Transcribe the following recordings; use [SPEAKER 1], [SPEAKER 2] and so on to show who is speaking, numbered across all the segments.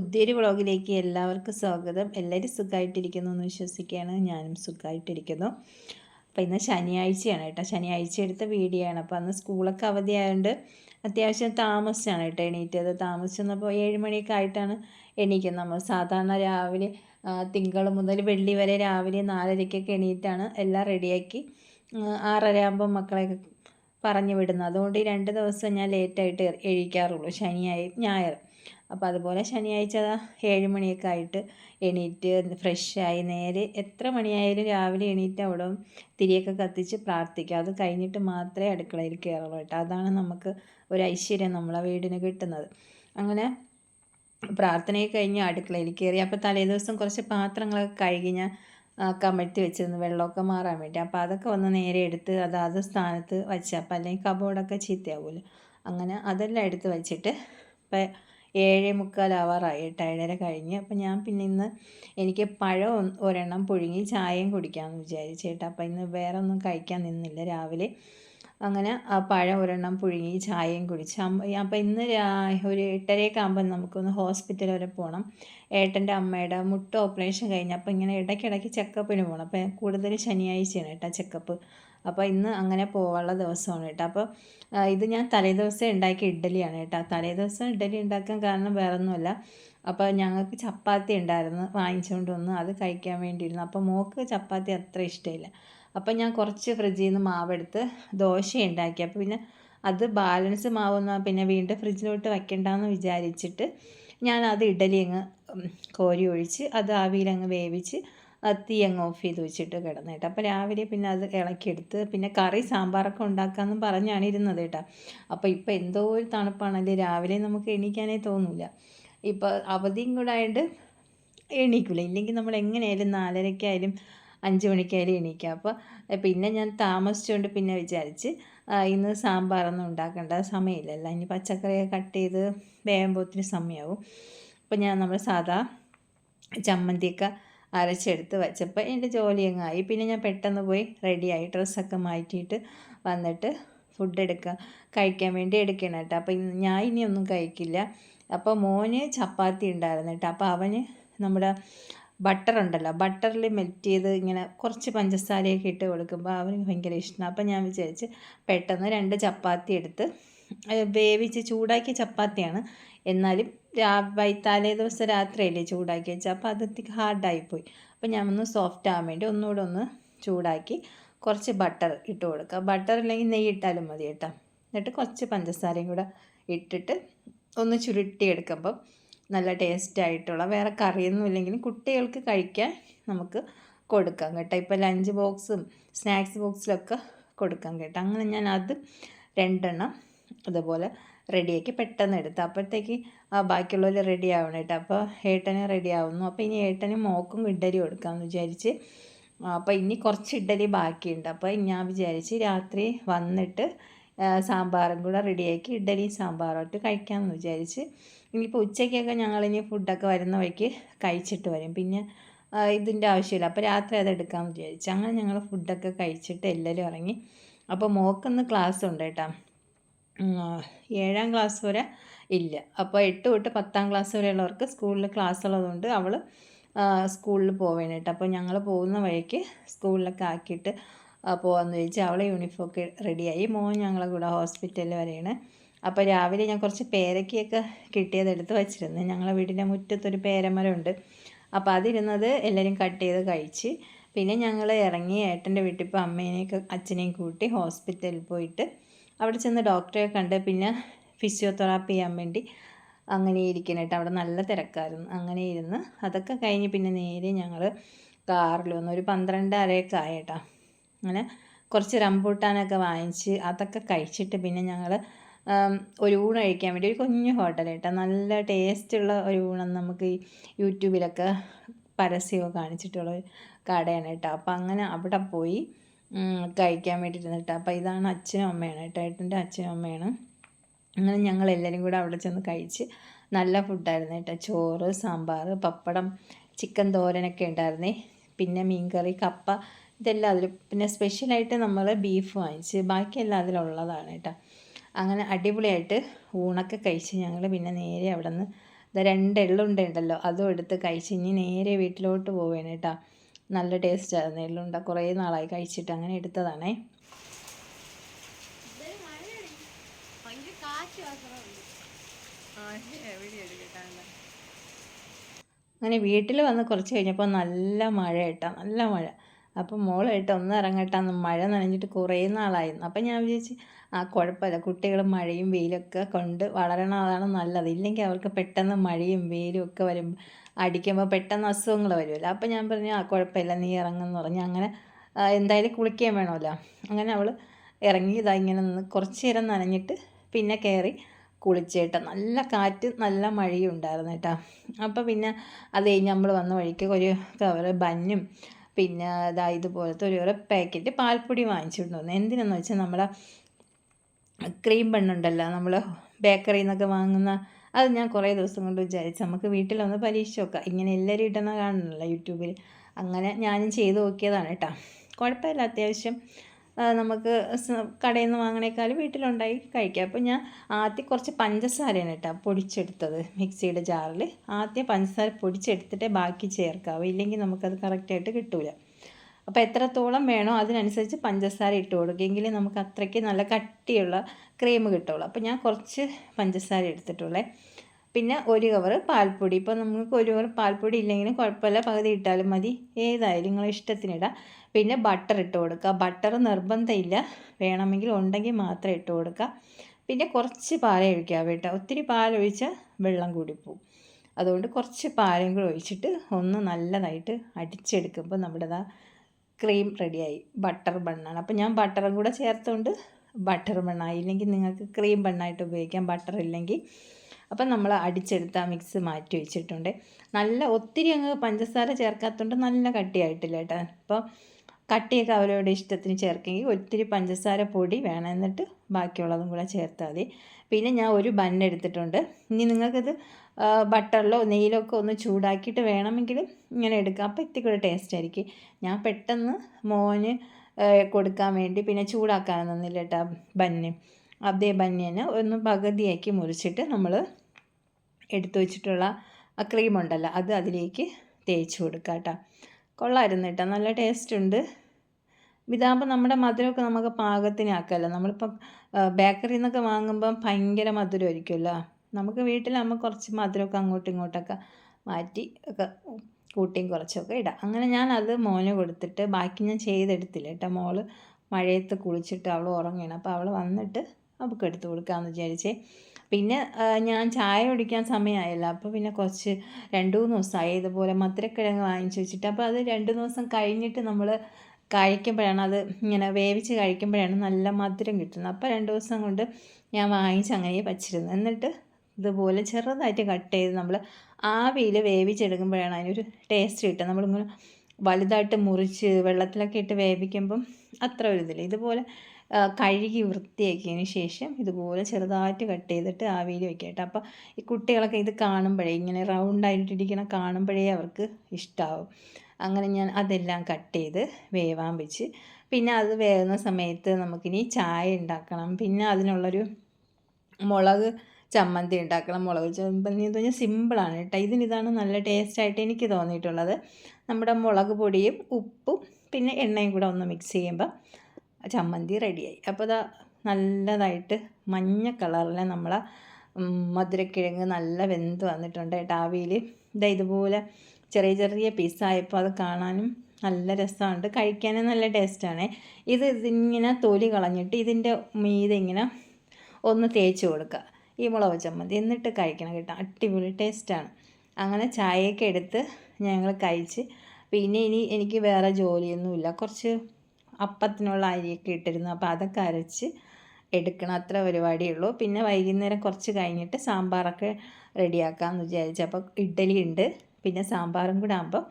[SPEAKER 1] പുതിയൊരു വ്ളോഗിലേക്ക് എല്ലാവർക്കും സ്വാഗതം. എല്ലാവരും സുഖമായിട്ടിരിക്കുന്നു എന്ന് വിശ്വസിക്കുകയാണ്. ഞാനും സുഖമായിട്ടിരിക്കുന്നു അപ്പോൾ ഇന്ന് ശനിയാഴ്ചയാണ് കേട്ടോ. ശനിയാഴ്ച എടുത്ത വീഡിയോ ആണ്. അപ്പോൾ അന്ന് സ്കൂളൊക്കെ അവധിയായതുകൊണ്ട് അത്യാവശ്യം താമസിച്ചാണ് കേട്ടോ എണീറ്റത്. താമസിച്ചെന്നപ്പോൾ ഏഴ് മണിയൊക്കെ ആയിട്ടാണ് എണീക്കുന്നത്. നമ്മൾ സാധാരണ രാവിലെ തിങ്കൾ മുതൽ വെള്ളി വരെ രാവിലെ നാലരയ്ക്കൊക്കെ എണീറ്റാണ് എല്ലാം റെഡിയാക്കി ആറര ആകുമ്പോൾ മക്കളെയൊക്കെ പറഞ്ഞു വിടുന്നത്. അതുകൊണ്ട് ഈ രണ്ട് ദിവസം ഞാൻ ലേറ്റായിട്ട് എഴുതിക്കാറുള്ളൂ ശനിയായും ഞായർ. അപ്പോൾ അതുപോലെ ശനിയാഴ്ച ഏഴ് മണിയൊക്കെ ആയിട്ട് എണീറ്റ് ഫ്രഷായി നേരെ എത്ര മണിയായാലും രാവിലെ എണീറ്റ് അവിടെ തിരിയൊക്കെ കത്തിച്ച് പ്രാർത്ഥിക്കുക അത് കഴിഞ്ഞിട്ട് മാത്രമേ അടുക്കളയിൽ കയറുള്ളൂ കേട്ടോ. അതാണ് നമുക്ക് ഒരു ഐശ്വര്യം നമ്മളെ വീടിന് കിട്ടുന്നത്. അങ്ങനെ പ്രാർത്ഥനയൊക്കെ കഴിഞ്ഞ് അടുക്കളയിൽ കയറി. അപ്പോൾ തലേ ദിവസം കുറച്ച് പാത്രങ്ങളൊക്കെ കഴുകി ഞാൻ കമഴ്ത്തി വെച്ചിരുന്നു. വെള്ളമൊക്കെ മാറാൻ വേണ്ടി. അപ്പോൾ അതൊക്കെ ഒന്ന് നേരെ എടുത്ത് അതാത് സ്ഥാനത്ത് വെച്ചപ്പോൾ അല്ലെങ്കിൽ കബോർഡൊക്കെ ചീത്തയാവുമല്ലോ അങ്ങനെ അതെല്ലാം എടുത്ത് വെച്ചിട്ട് ഇപ്പം ഏഴേ മുക്കാലാവാറായി എട്ട് ഏഴര കഴിഞ്ഞ്. അപ്പം ഞാൻ പിന്നെ ഇന്ന് എനിക്ക് പഴം ഒരെണ്ണം പുഴുങ്ങി ചായയും കുടിക്കാമെന്ന് വിചാരിച്ചേട്ടാ അപ്പം ഇന്ന് വേറെ ഒന്നും കഴിക്കാൻ നിന്നില്ല രാവിലെ. അങ്ങനെ ആ പഴം ഒരെണ്ണം പുഴുങ്ങി ചായയും കുടിച്ച്. അപ്പം ഇന്ന് ഒരു എട്ടരയൊക്കെ ആകുമ്പോൾ നമുക്കൊന്ന് ഹോസ്പിറ്റൽ വരെ പോകണം ഏട്ടന്റെ അമ്മയുടെ മുട്ട ഓപ്പറേഷൻ കഴിഞ്ഞ് അപ്പോൾ ഇങ്ങനെ ഇടയ്ക്കിടയ്ക്ക് ചെക്കപ്പിന് പോകണം അപ്പം കൂടുതൽ ശനിയാഴ്ചയാണ് കേട്ടോ ചെക്കപ്പ്. അപ്പോൾ ഇന്ന് അങ്ങനെ പോകാനുള്ള ദിവസമാണ് കേട്ടോ. അപ്പോൾ ഇത് ഞാൻ തലേദിവസം ഉണ്ടാക്കിയ ഇഡ്ഡലിയാണ് കേട്ടോ. തലേദിവസം ഇഡ്ഡലി ഉണ്ടാക്കാൻ കാരണം വേറൊന്നുമല്ല. അപ്പോൾ ഞങ്ങൾക്ക് ചപ്പാത്തി ഉണ്ടായിരുന്നു വാങ്ങിച്ചുകൊണ്ട് വന്ന് അത് കഴിക്കാൻ വേണ്ടിയിരുന്നു. അപ്പോൾ മോൾക്ക് ചപ്പാത്തി അത്ര ഇഷ്ടമില്ല. അപ്പോൾ ഞാൻ കുറച്ച് ഫ്രിഡ്ജിൽ നിന്ന് മാവെടുത്ത് ദോശ ഉണ്ടാക്കി അപ്പോൾ പിന്നെ അത് ബാലൻസ് മാവുന്ന പിന്നെ വീണ്ടും ഫ്രിഡ്ജിലോട്ട് വെക്കണ്ടെന്ന് വിചാരിച്ചിട്ട് ഞാൻ അത് ഇഡലി അങ്ങ് കോരി ഒഴിച്ച് അത് ആവിയിൽ അങ്ങ് വേവിച്ച് തീ അങ്ങ് ഓഫ് ചെയ്ത് വെച്ചിട്ട് കിടന്നു കേട്ടോ. അപ്പോൾ രാവിലെ പിന്നെ അത് ഇളക്കിയെടുത്ത് പിന്നെ കറി സാമ്പാറൊക്കെ ഉണ്ടാക്കാമെന്ന് പറഞ്ഞാണ് ഇരുന്നത് കേട്ടോ. അപ്പോൾ ഇപ്പോൾ എന്തോ ഒരു തണുപ്പാണല്ലേ രാവിലെ നമുക്ക് എണീക്കാനേ തോന്നില്ല ഇപ്പോൾ അവധിയും കൂടെ ആയിട്ട് എണീക്കില്ല ഇല്ലെങ്കിൽ നമ്മൾ എങ്ങനെയായാലും നാലരയ്ക്കായാലും അഞ്ച് മണിക്കായാലും എണീക്കാം. അപ്പോൾ പിന്നെ ഞാൻ താമസിച്ചുകൊണ്ട് പിന്നെ വിചാരിച്ച് ഇന്ന് സാമ്പാറൊന്നും ഉണ്ടാക്കേണ്ട സമയമില്ലല്ല. ഇനി പച്ചക്കറിയൊക്കെ കട്ട് ചെയ്ത് വേകുമ്പോൾ ഒത്തിരി സമയമാവും അപ്പോൾ ഞാൻ നമ്മൾ സാധാ ചമ്മന്തിയൊക്കെ അരച്ചെടുത്ത് വെച്ചപ്പോൾ എന്റെ ജോലി അങ്ങായി പിന്നെ ഞാൻ പെട്ടെന്ന് പോയി റെഡിയായി. ഡ്രസ്സൊക്കെ മാറ്റിയിട്ട് വന്നിട്ട് ഫുഡ് എടുക്കുക കഴിക്കാൻ വേണ്ടി എടുക്കണം കേട്ടോ. അപ്പോൾ ഞാൻ ഇനിയൊന്നും കഴിക്കില്ല. അപ്പോൾ മോന് ചപ്പാത്തി ഉണ്ടായിരുന്നു കേട്ടോ. അപ്പോൾ അവന് നമ്മുടെ ബട്ടർ ഉണ്ടല്ലോ. ബട്ടറിൽ മെൽറ്റ് ചെയ്ത് ഇങ്ങനെ കുറച്ച് പഞ്ചസാരയൊക്കെ ഇട്ട് കൊടുക്കുമ്പോൾ അവന് ഭയങ്കര ഇഷ്ടമാണ് അപ്പോൾ ഞാൻ വിചാരിച്ച് പെട്ടെന്ന് രണ്ട് ചപ്പാത്തി എടുത്ത് വേവിച്ച് ചൂടാക്കിയ ചപ്പാത്തിയാണ്. എന്നാലും രാ തലേ ദിവസം രാത്രിയല്ലേ ചൂടാക്കി വെച്ചാൽ അപ്പോൾ അത് ഹാർഡായിപ്പോയി അപ്പോൾ ഞാൻ ഒന്ന് സോഫ്റ്റ് ആകാൻ വേണ്ടി ഒന്നുകൂടെ ഒന്ന് ചൂടാക്കി കുറച്ച് ബട്ടർ ഇട്ട് കൊടുക്കുക ബട്ടർ ഇല്ലെങ്കിൽ നെയ്യ് ഇട്ടാലും മതി കേട്ടോ. എന്നിട്ട് കുറച്ച് പഞ്ചസാരയും കൂടെ ഇട്ടിട്ട് ഒന്ന് ചുരുട്ടി എടുക്കുമ്പം നല്ല ടേസ്റ്റ് ആയിട്ടുള്ള വേറെ കറിയൊന്നും ഇല്ലെങ്കിലും കുട്ടികൾക്ക് കഴിക്കാൻ നമുക്ക് കൊടുക്കാം കേട്ടോ. ഇപ്പോൾ ലഞ്ച് ബോക്സും സ്നാക്സ് ബോക്സിലൊക്കെ കൊടുക്കാം കേട്ടോ. അങ്ങനെ ഞാൻ അത് രണ്ടെണ്ണം അതുപോലെ റെഡിയാക്കി പെട്ടെന്ന് എടുത്ത്. അപ്പോഴത്തേക്ക് ബാക്കിയുള്ളവർ റെഡി ആവണം കേട്ടോ. അപ്പോൾ ഏട്ടന് റെഡി ആവുന്നു. അപ്പോൾ ഇനി ഏട്ടന് മോക്കും ഇഡ്ഡലി കൊടുക്കാമെന്ന് വിചാരിച്ച് അപ്പോൾ ഇനി കുറച്ച് ഇഡ്ഡലി ബാക്കിയുണ്ട്. അപ്പോൾ ഞാൻ വിചാരിച്ച് രാത്രി വന്നിട്ട് സാമ്പാറും കൂടെ റെഡിയാക്കി ഇഡ്ഡലി സാമ്പാറുമായിട്ട് കഴിക്കാമെന്ന് വിചാരിച്ച് ഇനിയിപ്പോൾ ഉച്ചയ്ക്കൊക്കെ ഞങ്ങളിനി ഫുഡൊക്കെ വരുന്ന വഴിക്ക് കഴിച്ചിട്ട് വരും. പിന്നെ ഇതിന്റെ ആവശ്യമില്ല. അപ്പോൾ രാത്രി അത് എടുക്കാമെന്ന് വിചാരിച്ചു. അങ്ങനെ ഞങ്ങൾ ഫുഡൊക്കെ കഴിച്ചിട്ട് എല്ലാവരും ഇറങ്ങി. അപ്പോൾ മോക്കൊന്ന് ക്ലാസ് ഉണ്ട് കേട്ടോ. ഏഴാം ക്ലാസ് വരെ ഇല്ല. അപ്പോൾ എട്ട് തൊട്ട് പത്താം ക്ലാസ് വരെയുള്ളവർക്ക് സ്കൂളിൽ ക്ലാസ് ഉള്ളതുകൊണ്ട് അവൾ സ്കൂളിൽ പോവേണ്ടിട്ട് അപ്പോൾ ഞങ്ങൾ പോകുന്ന വഴിക്ക് സ്കൂളിലൊക്കെ ആക്കിയിട്ട് പോകാമെന്ന് ചോദിച്ചാൽ അവളെ യൂണിഫോമൊക്കെ റെഡിയായി മോൻ ഞങ്ങളെ കൂടെ ഹോസ്പിറ്റലിൽ വരെയാണ് അപ്പോൾ രാവിലെ ഞാൻ കുറച്ച് പേരക്കയൊക്കെ കിട്ടിയത് എടുത്ത് വച്ചിരുന്നു. ഞങ്ങളെ വീടിന്റെ മുറ്റത്തൊരു പേരമരമുണ്ട്. അപ്പോൾ അതിരുന്നത് എല്ലാവരും കട്ട് ചെയ്ത് കഴിച്ച് പിന്നെ ഞങ്ങൾ ഇറങ്ങി ഏട്ടന്റെ വീട്ടിൽ ഇപ്പോൾ അമ്മേനെയൊക്കെ അച്ഛനെയും കൂട്ടി ഹോസ്പിറ്റലിൽ പോയിട്ട് അവിടെ ചെന്ന് ഡോക്ടറെ കണ്ട് പിന്നെ ഫിസിയോതെറാപ്പി ചെയ്യാൻ വേണ്ടി അങ്ങനെ ഇരിക്കണം കേട്ടോ. അവിടെ നല്ല തിരക്കായിരുന്നു. അങ്ങനെ ഇരുന്ന് അതൊക്കെ കഴിഞ്ഞ് പിന്നെ നേരെ ഞങ്ങൾ കാറിൽ വന്നു. ഒരു പന്ത്രണ്ട് അരയൊക്കെ ആയേട്ടാ അങ്ങനെ കുറച്ച് റംബൂട്ടാനൊക്കെ വാങ്ങിച്ച് അതൊക്കെ കഴിച്ചിട്ട് പിന്നെ ഞങ്ങൾ ഒരു ഊണ് കഴിക്കാൻ വേണ്ടി ഒരു കുഞ്ഞു ഹോട്ടൽ കേട്ടോ. നല്ല ടേസ്റ്റുള്ള ഒരു ഊണം നമുക്ക് യൂട്യൂബിലൊക്കെ പരസ്യമൊക്കെ കാണിച്ചിട്ടുള്ള കടയാണ് കേട്ടോ. അപ്പോൾ അങ്ങനെ അവിടെ പോയി കഴിക്കാൻ വേണ്ടിയിട്ട് കേട്ടോ. അപ്പോൾ ഇതാണ് അച്ഛനും അമ്മയാണ് കേട്ടോ. ഏട്ടന്റെ അച്ഛനും അമ്മയാണ്. അങ്ങനെ ഞങ്ങൾ എല്ലാവരും കൂടെ അവിടെ ചെന്ന് കഴിച്ച് നല്ല ഫുഡായിരുന്നു കേട്ടോ. ചോറ് സാമ്പാർ പപ്പടം ചിക്കൻ തോരനൊക്കെ ഉണ്ടായിരുന്നേ. പിന്നെ മീൻകറി കപ്പ ഇതെല്ലാം അതിൽ പിന്നെ സ്പെഷ്യലായിട്ട് നമ്മൾ ബീഫ് വാങ്ങിച്ച്. ബാക്കിയെല്ലാം അതിലുള്ളതാണ് കേട്ടോ. അങ്ങനെ അടിപൊളിയായിട്ട് ഊണൊക്കെ കഴിച്ച് ഞങ്ങൾ പിന്നെ നേരെ അവിടെ നിന്ന് ഇതാ രണ്ട് എള്ളുണ്ട ഉണ്ടല്ലോ അതും എടുത്ത് കഴിച്ച് ഇനി നേരെ വീട്ടിലോട്ട് പോവുകയാണ് കേട്ടോ നല്ല ടേസ്റ്റ് ആയിരുന്നു. എള്ളുണ്ട കുറേ നാളായി കഴിച്ചിട്ട് അങ്ങനെ എടുത്തതാണേ. അങ്ങനെ വീട്ടിൽ വന്ന് കുറച്ച് കഴിഞ്ഞപ്പോൾ നല്ല മഴ കേട്ടോ നല്ല മഴ. അപ്പം മോളായിട്ട് ഒന്ന് ഇറങ്ങട്ടാന്ന് മഴ നനഞ്ഞിട്ട് കുറേ നാളായിരുന്നു. അപ്പം ഞാൻ വിചാരിച്ചു ആ കുഴപ്പമില്ല. കുട്ടികൾ മഴയും വെയിലൊക്കെ കൊണ്ട് വളരണതാണ് നല്ലത്. ഇല്ലെങ്കിൽ അവർക്ക് പെട്ടെന്ന് മഴയും വെയിലും ഒക്കെ വരും അടിക്കുമ്പോൾ പെട്ടെന്ന് അസുഖങ്ങൾ വരുമല്ലോ അപ്പം ഞാൻ പറഞ്ഞു ആ കുഴപ്പമില്ല നീ ഇറങ്ങുമെന്ന് പറഞ്ഞു. അങ്ങനെ എന്തായാലും കുളിക്കാൻ വേണമല്ലോ. അങ്ങനെ അവൾ ഇറങ്ങി ഇതാ ഇങ്ങനെ നിന്ന് കുറച്ച് നേരം നനഞ്ഞിട്ട് പിന്നെ കയറി കുളിച്ചേട്ട. നല്ല കാറ്റ് നല്ല മഴയും ഉണ്ടായിരുന്നു കേട്ടോ. അപ്പോൾ പിന്നെ അത് കഴിഞ്ഞ് നമ്മൾ വന്ന വഴിക്ക് ഒരു കവറ് ബന്നും പിന്നെ ഇതാ ഇതുപോലത്തെ ഒരു പാക്കറ്റ് പാൽപ്പൊടി വാങ്ങിച്ചിട്ട് വന്നു എന്തിനാന്ന് വെച്ചാൽ നമ്മളെ ക്രീം ബണ്ണുണ്ടല്ലോ നമ്മൾ ബേക്കറിയിൽ നിന്നൊക്കെ വാങ്ങുന്ന അത് ഞാൻ കുറേ ദിവസം കൊണ്ട് വിചാരിച്ചു. നമുക്ക് വീട്ടിലൊന്ന് പരീക്ഷിച്ച് നോക്കാം. ഇങ്ങനെ എല്ലാവരും ഇടുന്ന കാണണമല്ലോ യൂട്യൂബിൽ അങ്ങനെ ഞാനും ചെയ്ത് നോക്കിയതാണ് കേട്ടോ. കുഴപ്പമില്ല അത്യാവശ്യം നമുക്ക് കടയിൽ നിന്ന് വാങ്ങണേക്കാളും വീട്ടിലുണ്ടായി കഴിക്കാം. അപ്പോൾ ഞാൻ ആദ്യം കുറച്ച് പഞ്ചസാരയാണ് കേട്ടോ പൊടിച്ചെടുത്തത് മിക്സിയുടെ ജാറിൽ. ആദ്യം പഞ്ചസാര പൊടിച്ചെടുത്തിട്ടേ ബാക്കി ചേർക്കാവൂ. ഇല്ലെങ്കിൽ നമുക്കത് കറക്റ്റായിട്ട് കിട്ടില്ല അപ്പോൾ എത്രത്തോളം വേണോ അതിനനുസരിച്ച് പഞ്ചസാര ഇട്ട് കൊടുക്കുക. നമുക്ക് അത്രയ്ക്ക് നല്ല കട്ടിയുള്ള ക്രീം കിട്ടുള്ളൂ. അപ്പോൾ ഞാൻ കുറച്ച് പഞ്ചസാര എടുത്തിട്ടുള്ളേ. പിന്നെ ഒരു കവർ പാൽപ്പൊടി. ഇപ്പോൾ നമുക്ക് ഒരു കവർ പാൽപ്പൊടി ഇല്ലെങ്കിലും കുഴപ്പമില്ല. പകുതി ഇട്ടാലും മതി. ഏതായാലും നിങ്ങളെ ഇഷ്ടത്തിനിടാം പിന്നെ ബട്ടർ ഇട്ട് കൊടുക്കുക. ബട്ടർ നിർബന്ധമില്ല. വേണമെങ്കിൽ ഉണ്ടെങ്കിൽ മാത്രം ഇട്ട് കൊടുക്കുക. പിന്നെ കുറച്ച് പാലേ ഒഴിക്കുക കേട്ടോ. ഒത്തിരി പാൽ ഒഴിച്ചാൽ വെള്ളം കൂടിപ്പോവും അതുകൊണ്ട് കുറച്ച് പാലും കൂടി ഒഴിച്ചിട്ട് ഒന്ന് നല്ലതായിട്ട് അടിച്ചെടുക്കുമ്പോൾ നമ്മുടെ ആ ക്രീം റെഡിയായി ബട്ടർ ബണ്ണാണ് അപ്പോൾ ഞാൻ ബട്ടറും കൂടെ ചേർത്തുകൊണ്ട് ബട്ടർ ബണ്ണായി ഇല്ലെങ്കിൽ നിങ്ങൾക്ക് ക്രീം ബണ്ണായിട്ട് ഉപയോഗിക്കാം. ബട്ടർ ഇല്ലെങ്കിൽ അപ്പം നമ്മൾ അടിച്ചെടുത്ത മിക്സ് മാറ്റി വെച്ചിട്ടുണ്ട്. നല്ല ഒത്തിരി അങ്ങ് പഞ്ചസാര ചേർക്കാത്തതുകൊണ്ട് നല്ല കട്ടിയായിട്ടില്ല കേട്ടോ. അപ്പോൾ കട്ടിയൊക്കെ അവരവരുടെ ഇഷ്ടത്തിന് ചേർക്കെങ്കിൽ ഒത്തിരി പഞ്ചസാര പൊടി വേണമെന്നിട്ട് ബാക്കിയുള്ളതും കൂടെ ചേർത്താൽ മതി. പിന്നെ ഞാൻ ഒരു ബൺ എടുത്തിട്ടുണ്ട്. ഇനി നിങ്ങൾക്കത് ബട്ടറിലോ നെയ്യിലോ ഒക്കെ ഒന്ന് ചൂടാക്കിയിട്ട് വേണമെങ്കിൽ ഇങ്ങനെ എടുക്കാം. അപ്പോൾ ഇത്തിരി ടേസ്റ്റ് ആയിരിക്കും. ഞാൻ പെട്ടെന്ന് മോന് കൊടുക്കാൻ വേണ്ടി പിന്നെ ചൂടാക്കാൻ നിന്നില്ല കേട്ടോ ബന്ന് അതേ ബന്നിനെ ഒന്ന് പകുതിയാക്കി മുറിച്ചിട്ട് നമ്മൾ എടുത്തു വെച്ചിട്ടുള്ള ആ ക്രീം ഉണ്ടല്ലോ അത് അതിലേക്ക് തേച്ച് കൊടുക്കാം കേട്ടോ കൊള്ളായിരുന്നു കേട്ടോ നല്ല ടേസ്റ്റ് ഉണ്ട്. ഇതാകുമ്പോൾ നമ്മുടെ മധുരമൊക്കെ നമുക്ക് പാകത്തിനാക്കാമല്ലോ നമ്മളിപ്പം ബേക്കറിയിൽ നിന്നൊക്കെ വാങ്ങുമ്പം ഭയങ്കര മധുരമായിരിക്കുമല്ലോ. നമുക്ക് വീട്ടിലാകുമ്പോൾ കുറച്ച് മധുരമൊക്കെ അങ്ങോട്ടും ഇങ്ങോട്ടൊക്കെ മാറ്റി ഒക്കെ കൂട്ടിയും കുറച്ചൊക്കെ ഇടാം. അങ്ങനെ ഞാൻ അത് മോന് കൊടുത്തിട്ട് ബാക്കി ഞാൻ ചെയ്തെടുത്തില്ല കേട്ടോ. മോൾ മഴയത്ത് കുളിച്ചിട്ട് അവൾ ഉറങ്ങിയാണ് അപ്പോൾ അവൾ വന്നിട്ട് അവൾക്ക് എടുത്ത് കൊടുക്കാമെന്ന് വിചാരിച്ചേ. പിന്നെ ഞാൻ ചായ കുടിക്കാൻ സമയമായല്ലോ അപ്പോൾ പിന്നെ കുറച്ച് രണ്ട് മൂന്ന് ദിവസമായി ഇതുപോലെ മധുരക്കിഴങ്ങ് വാങ്ങിച്ച് വെച്ചിട്ട്. അപ്പോൾ അത് രണ്ട് ദിവസം കഴിഞ്ഞിട്ട് നമ്മൾ കഴിക്കുമ്പോഴാണ് അത് ഇങ്ങനെ വേവിച്ച് കഴിക്കുമ്പോഴാണ് നല്ല മധുരം കിട്ടുന്നത്. അപ്പോൾ രണ്ട് ദിവസം കൊണ്ട് ഞാൻ വാങ്ങിച്ച് അങ്ങനെ വച്ചിരുന്നു. എന്നിട്ട് ഇതുപോലെ ചെറുതായിട്ട് കട്ട് ചെയ്ത് നമ്മൾ ആവിയിൽ വേവിച്ചെടുക്കുമ്പോഴാണ് അതിനൊരു ടേസ്റ്റ് കിട്ടുക. നമ്മളിങ്ങനെ വലുതായിട്ട് മുറിച്ച് വെള്ളത്തിലൊക്കെ ഇട്ട് വേവിക്കുമ്പം അത്ര ഒരു ഇതില്ല. ഇതുപോലെ കഴുകി വൃത്തിയാക്കിയതിന് ശേഷം ഇതുപോലെ ചെറുതായിട്ട് കട്ട് ചെയ്തിട്ട് ആവിയിൽ വെക്കുക കേട്ടോ അപ്പോൾ ഈ കുട്ടികളൊക്കെ ഇത് കാണുമ്പോഴേ ഇങ്ങനെ റൗണ്ടായിട്ടിരിക്കണ കാണുമ്പോഴേ അവർക്ക് ഇഷ്ടമാവും അങ്ങനെ ഞാൻ അതെല്ലാം കട്ട് ചെയ്ത് വേവാൻ വെച്ച്. പിന്നെ അത് വേവുന്ന സമയത്ത് നമുക്കിനി ചായ ഉണ്ടാക്കണം. പിന്നെ അതിനുള്ളൊരു മുളക് ചമ്മന്തി ഉണ്ടാക്കണം. മുളക് ചമ്മന്തി എന്ന് പറഞ്ഞാൽ സിമ്പിളാണ് കേട്ടോ. ഇതിനിതാണ് നല്ല ടേസ്റ്റായിട്ട് എനിക്ക് തോന്നിയിട്ടുള്ളത്. നമ്മുടെ മുളക് പൊടിയും ഉപ്പും പിന്നെ എണ്ണയും കൂടെ ഒന്ന് മിക്സ് ചെയ്യുമ്പോൾ ചമ്മന്തി റെഡിയായി. അപ്പോൾ അതാ നല്ലതായിട്ട് മഞ്ഞ കളറിൽ നമ്മളെ മധുരക്കിഴങ്ങ് നല്ല വെന്ത് വന്നിട്ടുണ്ട് കേട്ടോ ആവിയിൽ ഇതാ ഇതുപോലെ ചെറിയ ചെറിയ പീസായപ്പോൾ അത് കാണാനും നല്ല രസമുണ്ട്. കഴിക്കാനും നല്ല ടേസ്റ്റാണ് ഇത് ഇതിങ്ങനെ തൊലി കളഞ്ഞിട്ട് ഇതിന്റെ മീതെ ഇങ്ങനെ ഒന്ന് തേച്ച് കൊടുക്കുക ഈ മുളക് ചമ്മന്തി എന്നിട്ട് കഴിക്കണം കേട്ടോ. അടിപൊളി ടേസ്റ്റാണ് അങ്ങനെ ചായയൊക്കെ എടുത്ത് ഞങ്ങൾ കഴിച്ച്. പിന്നെ ഇനി എനിക്ക് വേറെ ജോലിയൊന്നുമില്ല. കുറച്ച് അപ്പത്തിനുള്ള അരിയൊക്കെ ഇട്ടിരുന്നു. അപ്പോൾ അതൊക്കെ അരച്ച് എടുക്കണം. അത്ര പരിപാടിയേ ഉള്ളൂ. പിന്നെ വൈകുന്നേരം കുറച്ച് കഴിഞ്ഞിട്ട് സാമ്പാറൊക്കെ റെഡിയാക്കാമെന്ന് വിചാരിച്ചു. അപ്പോൾ ഇഡ്ഡലി ഉണ്ട് പിന്നെ സാമ്പാറും കൂടെ ആകുമ്പോൾ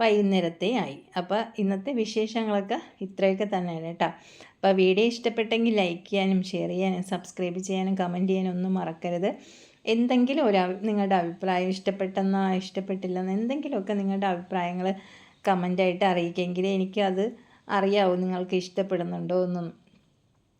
[SPEAKER 1] വൈകുന്നേരത്തെ ആയി. അപ്പോൾ ഇന്നത്തെ വിശേഷങ്ങളൊക്കെ ഇത്രയൊക്കെ തന്നെയാണ് കേട്ടോ. അപ്പോൾ വീഡിയോ ഇഷ്ടപ്പെട്ടെങ്കിൽ ലൈക്ക് ചെയ്യാനും ഷെയർ ചെയ്യാനും സബ്സ്ക്രൈബ് ചെയ്യാനും കമന്റ് ചെയ്യാനും ഒന്നും മറക്കരുത്. എന്തെങ്കിലും ഒരു നിങ്ങളുടെ അഭിപ്രായം ഇഷ്ടപ്പെട്ടെന്നോ ഇഷ്ടപ്പെട്ടില്ലെന്നോ എന്തെങ്കിലുമൊക്കെ നിങ്ങളുടെ അഭിപ്രായങ്ങൾ കമന്റായിട്ട് അറിയിക്കുമെങ്കിൽ എനിക്കത് അറിയാവും നിങ്ങൾക്ക് ഇഷ്ടപ്പെടുന്നുണ്ടോ എന്നും.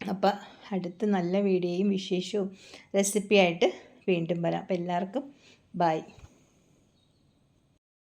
[SPEAKER 1] അപ്പോൾ അടുത്ത നല്ല വീഡിയോയും വിശേഷവും റെസിപ്പിയായിട്ട് വീണ്ടും വരാം. അപ്പോൾ എല്ലാവർക്കും ബൈ